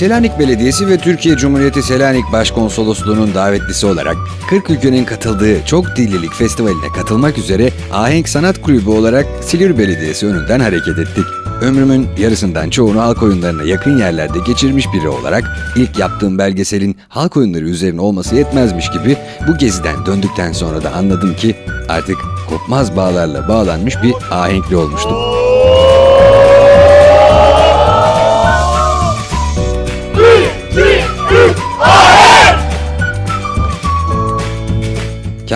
Selanik Belediyesi ve Türkiye Cumhuriyeti Selanik Başkonsolosluğu'nun davetlisi olarak 40 ülkenin katıldığı Çok Dillilik Festivali'ne katılmak üzere Ahenk Sanat Kulübü olarak Silivri Belediyesi önünden hareket ettik. Ömrümün yarısından çoğunu halk oyunlarına yakın yerlerde geçirmiş biri olarak ilk yaptığım belgeselin halk oyunları üzerine olması yetmezmiş gibi bu geziden döndükten sonra da anladım ki artık kopmaz bağlarla bağlanmış bir ahenkli olmuştum.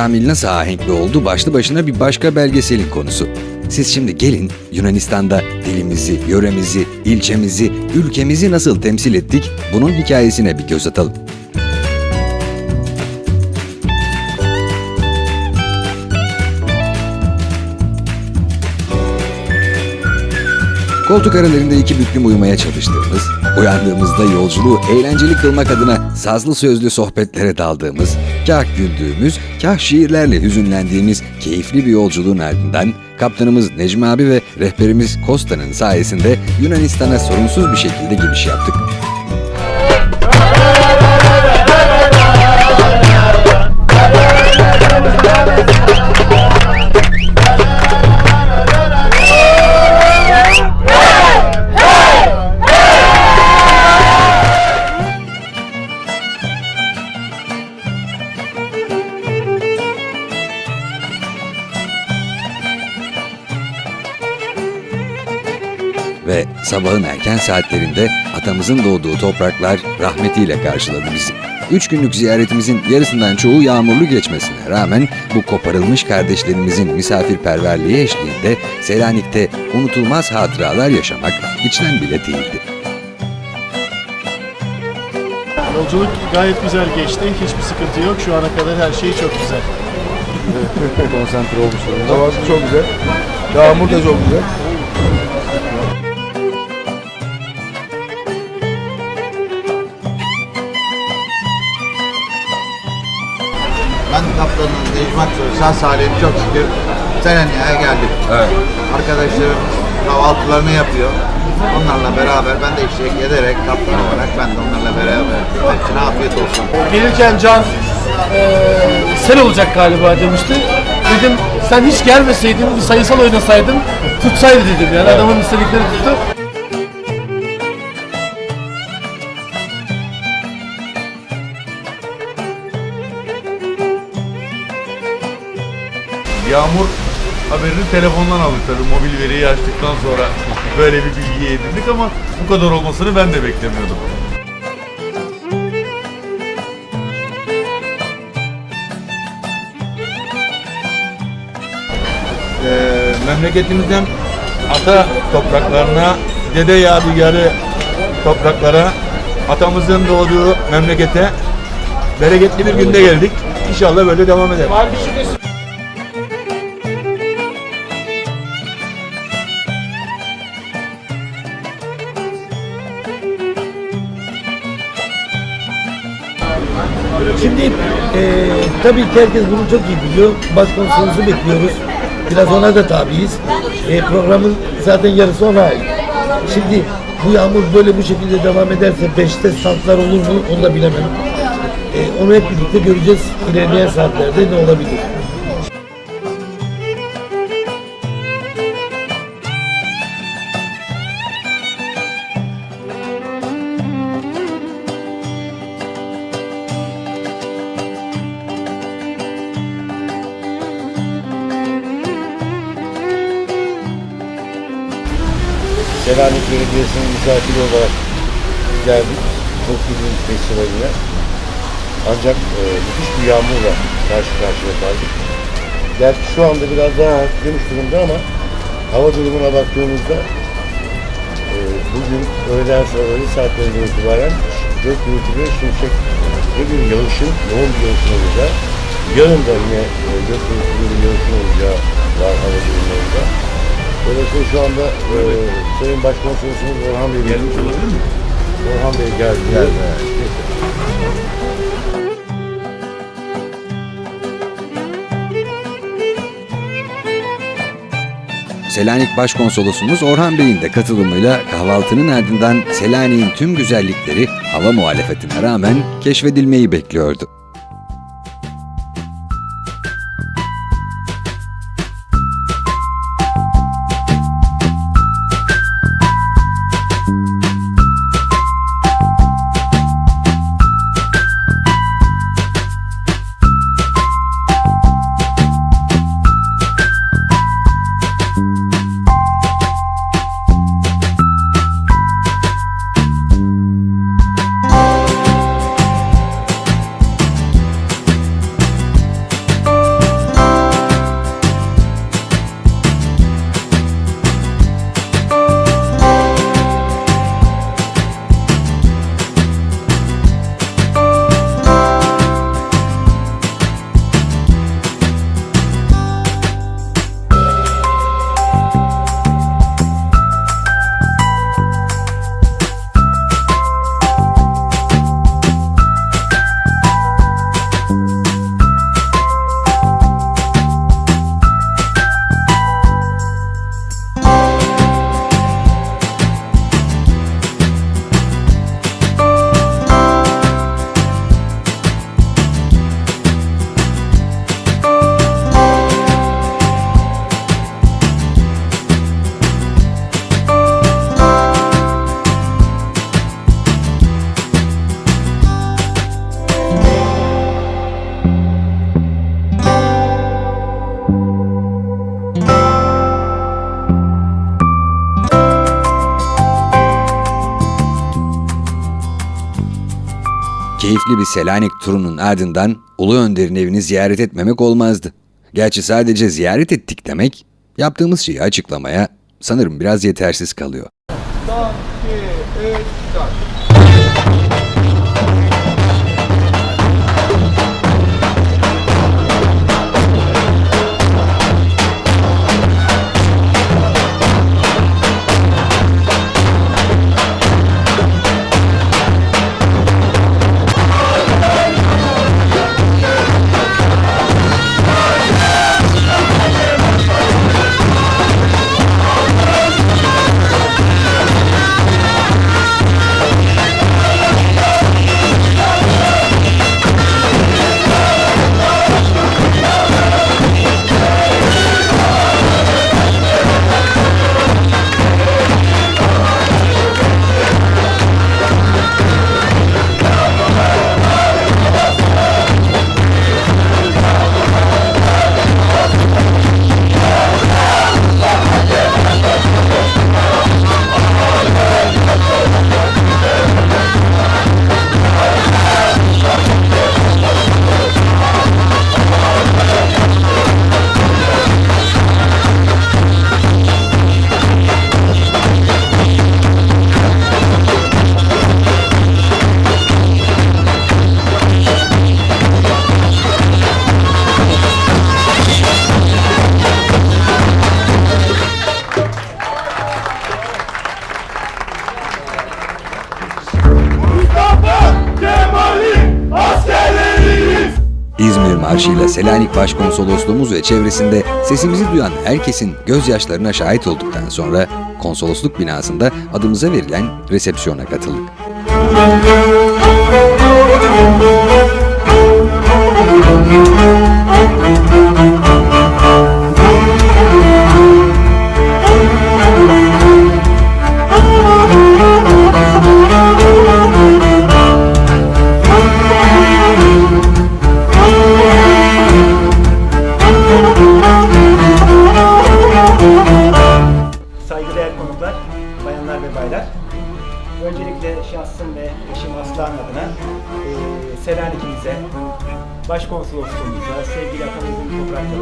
Kamil nasıl ahenkli oldu başlı başına bir başka belgeselin konusu. Siz şimdi gelin Yunanistan'da dilimizi, yöremizi, ilçemizi, ülkemizi nasıl temsil ettik bunun hikayesine bir göz atalım. Koltuk aralarında iki büklüm uyumaya çalıştığımız, uyandığımızda yolculuğu eğlenceli kılmak adına sazlı sözlü sohbetlere daldığımız, kah güldüğümüz, kah şiirlerle hüzünlendiğimiz keyifli bir yolculuğun ardından kaptanımız Necmi abi ve rehberimiz Kosta'nın sayesinde Yunanistan'a sorunsuz bir şekilde giriş yaptık. Sabahın erken saatlerinde atamızın doğduğu topraklar rahmetiyle karşıladı bizi. Üç günlük ziyaretimizin yarısından çoğu yağmurlu geçmesine rağmen bu koparılmış kardeşlerimizin misafirperverliği eşliğinde Selanik'te unutulmaz hatıralar yaşamak içten bile değildi. Yolculuk gayet güzel geçti. Hiçbir sıkıntı yok. Şu ana kadar her şey çok güzel. konsantre olmuş durumda. Havası çok güzel. Yağmur da çok güzel. Ben kaptanın Necmat sağ salim çok şükür Selanik'e geldik. Evet. Arkadaşlarım kahvaltılarını yapıyor. Onlarla beraber ben de eşlik ederek kaptan olarak ben de onlarla beraber. Hepsine afiyet olsun. Gelirken Can eee sen olacak galiba demişti. Dedim sen hiç gelmeseydin bir sayısal oynasaydın tutsaydı dedim yani adamın istedikleri tuttu. Yağmur haberini telefondan aldık tabii. Mobil veriyi açtıktan sonra böyle bir bilgi edindik ama bu kadar olmasını ben de beklemiyordum. Ee, memleketimizden ata topraklarına, dede yadigarı topraklara, atamızın doğduğu memlekete bereketli bir günde geldik. İnşallah böyle devam eder. Şimdi tabii ki herkes bunu çok iyi biliyor. Başkonsolosumuzu bekliyoruz. Biraz ona da tabiiz. Eee, programın zaten yarısı ona ait. Şimdi bu yağmur böyle bu şekilde devam ederse 5'te standlar olur mu onu da bilemem. Eee, onu hep birlikte göreceğiz ilerleyen saatlerde ne olabilir. Selanik Belediyesi'nin misafiri olarak geldik. Dillilik Festivali'ne. Ancak e, müthiş bir yağmurla karşı karşıya kaldık. Gerçi şu anda biraz daha hafiflemiş durumda ama hava durumuna baktığımızda e, bugün öğleden sonra saatlerinden itibaren gök gürültülü şimşek ve bir yağışın, yoğun bir yağışın olacağı. Yarın da yine e, gök bir yağışın olacağı var hava durumlarında. Dolayısıyla şu anda e, Sayın Başkonsolosumuz Orhan Bey gelmiş olabilir mi? Orhan Bey geldi. geldi. Selanik Başkonsolosumuz Orhan Bey'in de katılımıyla kahvaltının ardından Selanik'in tüm güzellikleri hava muhalefetine rağmen keşfedilmeyi bekliyordu. Keyifli bir Selanik turunun ardından Ulu Önder'in evini ziyaret etmemek olmazdı. Gerçi sadece ziyaret ettik demek, yaptığımız şeyi açıklamaya sanırım biraz yetersiz kalıyor. İzmir Marşı'yla Selanik Başkonsolosluğumuz ve çevresinde sesimizi duyan herkesin gözyaşlarına şahit olduktan sonra konsolosluk binasında adımıza verilen resepsiyona katıldık. Saygıdeğer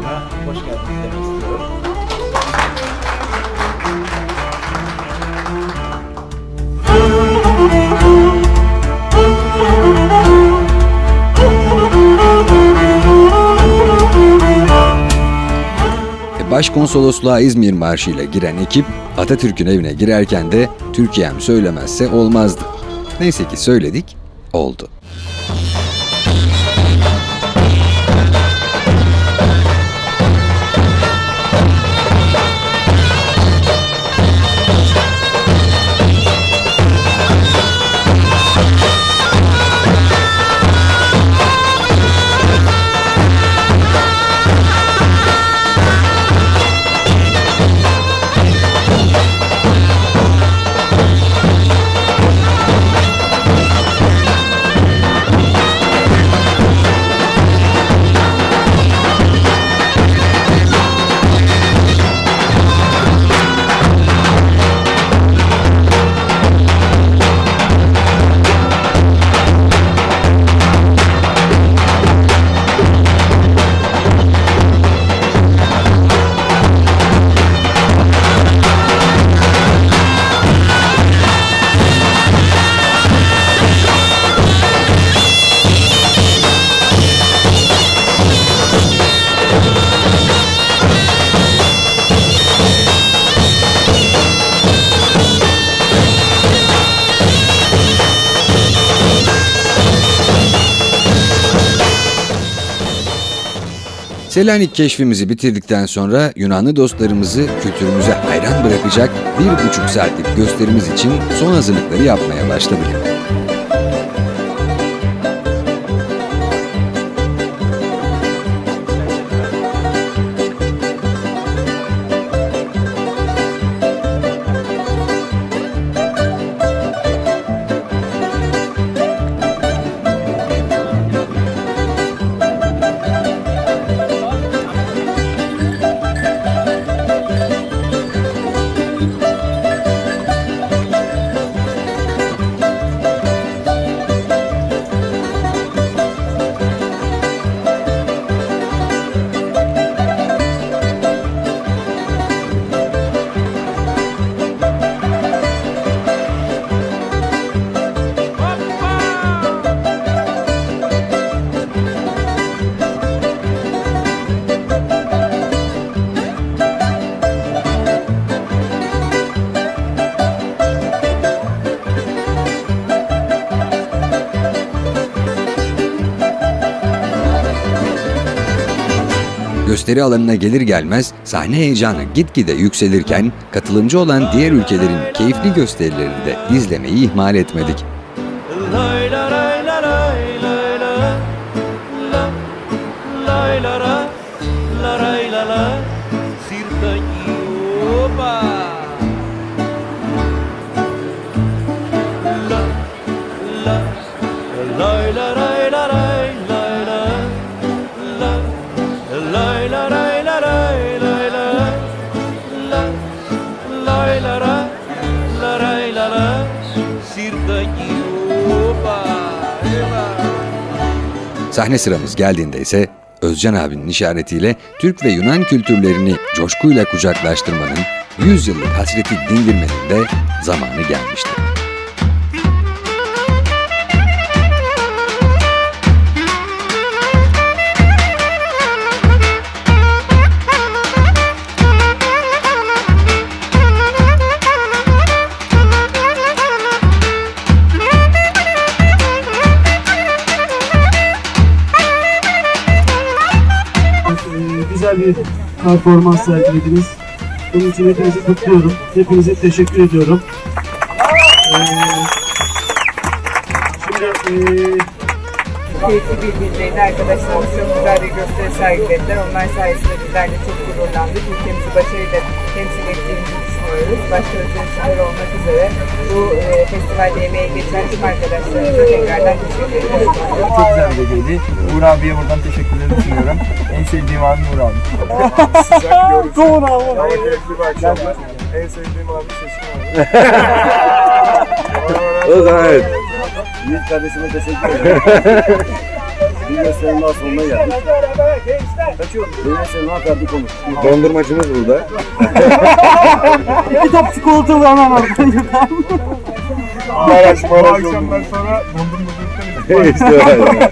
topraklarına hoş geldiniz demek istiyorum. E, Başkonsolosluğa İzmir Marşı ile giren ekip Atatürk'ün evine girerken de Türkiye'm söylemezse olmazdı. Neyse ki söyledik, oldu. Selanik keşfimizi bitirdikten sonra Yunanlı dostlarımızı kültürümüze hayran bırakacak bir buçuk saatlik gösterimiz için son hazırlıkları yapmaya başladık. Gösteri alanına gelir gelmez sahne heyecanı gitgide yükselirken katılımcı olan diğer ülkelerin keyifli gösterilerini de izlemeyi ihmal etmedik. Sahne sıramız geldiğinde ise Özcan abinin işaretiyle Türk ve Yunan kültürlerini coşkuyla kucaklaştırmanın, 100 yıllık hasreti dindirmenin de zamanı gelmişti. Güzel bir performans sergilediniz. Bunun için hepinizi kutluyorum. Hepinize teşekkür ediyorum. Ee, şimdi ee, keyifli bir geceydi. Arkadaşlarımız çok güzel bir gösteri sergilediler. Onlar sayesinde bizler de çok gururlandık. Ülkemizi başarıyla temsil ettiğimizi düşünüyoruz. Başta özdeşler olmak üzere bu e, festivalde emeği geçen tüm arkadaşlarımıza tekrardan teşekkür ederim. çok güzel bir geceydi. Uğur abiye buradan teşekkürlerimi sunuyorum. En sevdiğim abim Uğur abi. Doğru abi. Ama keyifli bir akşamdı. En sevdiğim abi Seçkin abi. O zaman evet. Yiğit kardeşime teşekkür ederim. bir gösterinin daha sonuna geldik. Kaçıyor. Bir gösterinin daha ferdi konuş. Dondurmacımız burada. İki top çikolatalı oradan yukarı. Maraş, Maraş oldu. sonra dondurma işte öyle.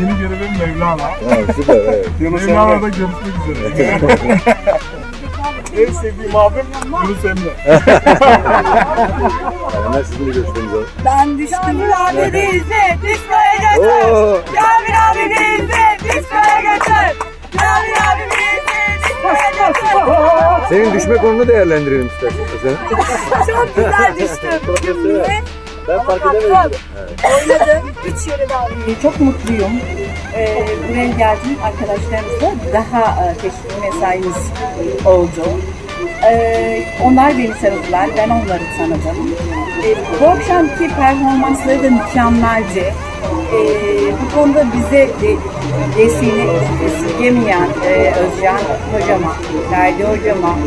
Yeni görevim Mevlana. Ha, süper evet. Mevlana'da görüşmek üzere. en sevdiğim abim Yunus Emre. Hemen sizin de gösterinizi alalım. Ben düştüm abi bizi diskoya götür. Kamil abi bizi diskoya götür. Kamil abi bizi diskoya götür. Senin düşme konunu değerlendirelim istersen. Çok güzel düştüm. Ben fark Oynadım. Oynadım. Üç yere daha Çok mutluyum. Ee, buraya geldim arkadaşlarımızla daha e, teşvik mesaimiz oldu. Ee, onlar beni tanıdılar, ben onları tanıdım. Ee, bu akşamki performansları da mükemmeldi. Ee, bu konuda bize de, desteğini esirgemeyen e, Özcan hocama, Ferdi hocama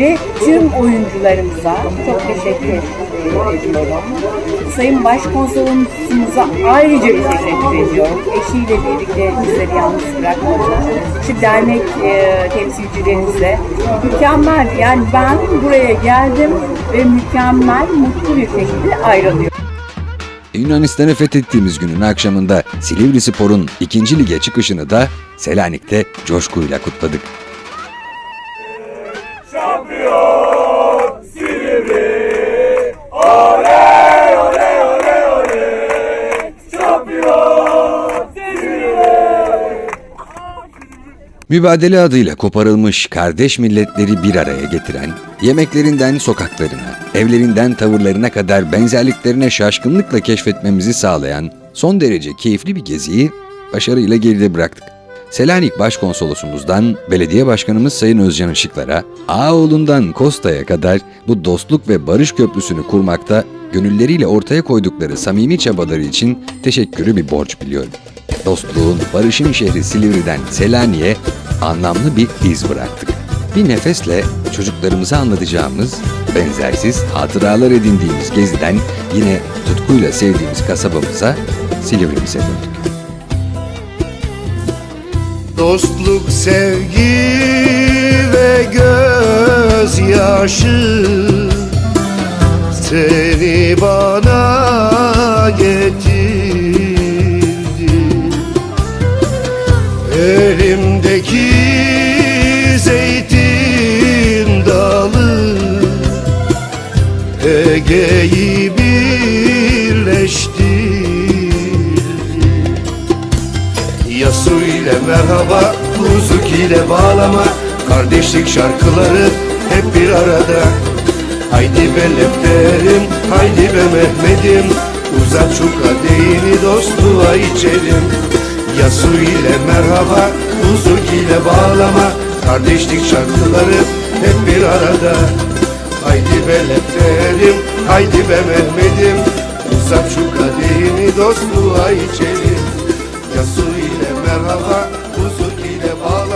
ve tüm oyuncularımıza çok teşekkür ediyorum. Sayın Başkonsolosumuza ayrıca bir teşekkür ediyorum. Eşiyle birlikte bizleri yalnız bırakmadı. Şu dernek e, temsilcilerimize mükemmel. Yani ben buraya geldim ve mükemmel, mutlu bir şekilde ayrılıyorum. Yunanistan'ı fethettiğimiz günün akşamında Silivri Spor'un ikinci lige çıkışını da Selanik'te coşkuyla kutladık. Mübadele adıyla koparılmış kardeş milletleri bir araya getiren, yemeklerinden sokaklarına, evlerinden tavırlarına kadar benzerliklerine şaşkınlıkla keşfetmemizi sağlayan son derece keyifli bir geziyi başarıyla geride bıraktık. Selanik Başkonsolosumuzdan Belediye Başkanımız Sayın Özcan Işıklar'a, Ağoğlu'ndan Kosta'ya kadar bu dostluk ve barış köprüsünü kurmakta gönülleriyle ortaya koydukları samimi çabaları için teşekkürü bir borç biliyorum. Dostluğun, barışın şehri Silivri'den Selanik'e anlamlı bir iz bıraktık. Bir nefesle çocuklarımıza anlatacağımız, benzersiz hatıralar edindiğimiz geziden yine tutkuyla sevdiğimiz kasabamıza, Silivri'mize döndük. Dostluk, sevgi ve gözyaşı Seni bana merhaba, Kuzuk ile bağlama. Kardeşlik şarkıları hep bir arada. Haydi be lefterim, haydi be Mehmet'im. Uzat şu kadehini dostluğa içelim. Yasu ile merhaba, Kuzuk ile bağlama. Kardeşlik şarkıları hep bir arada. Haydi be lefterim, haydi be Mehmet'im. Uzat şu kadehini dostluğa içelim. Yasu ile merhaba, huzur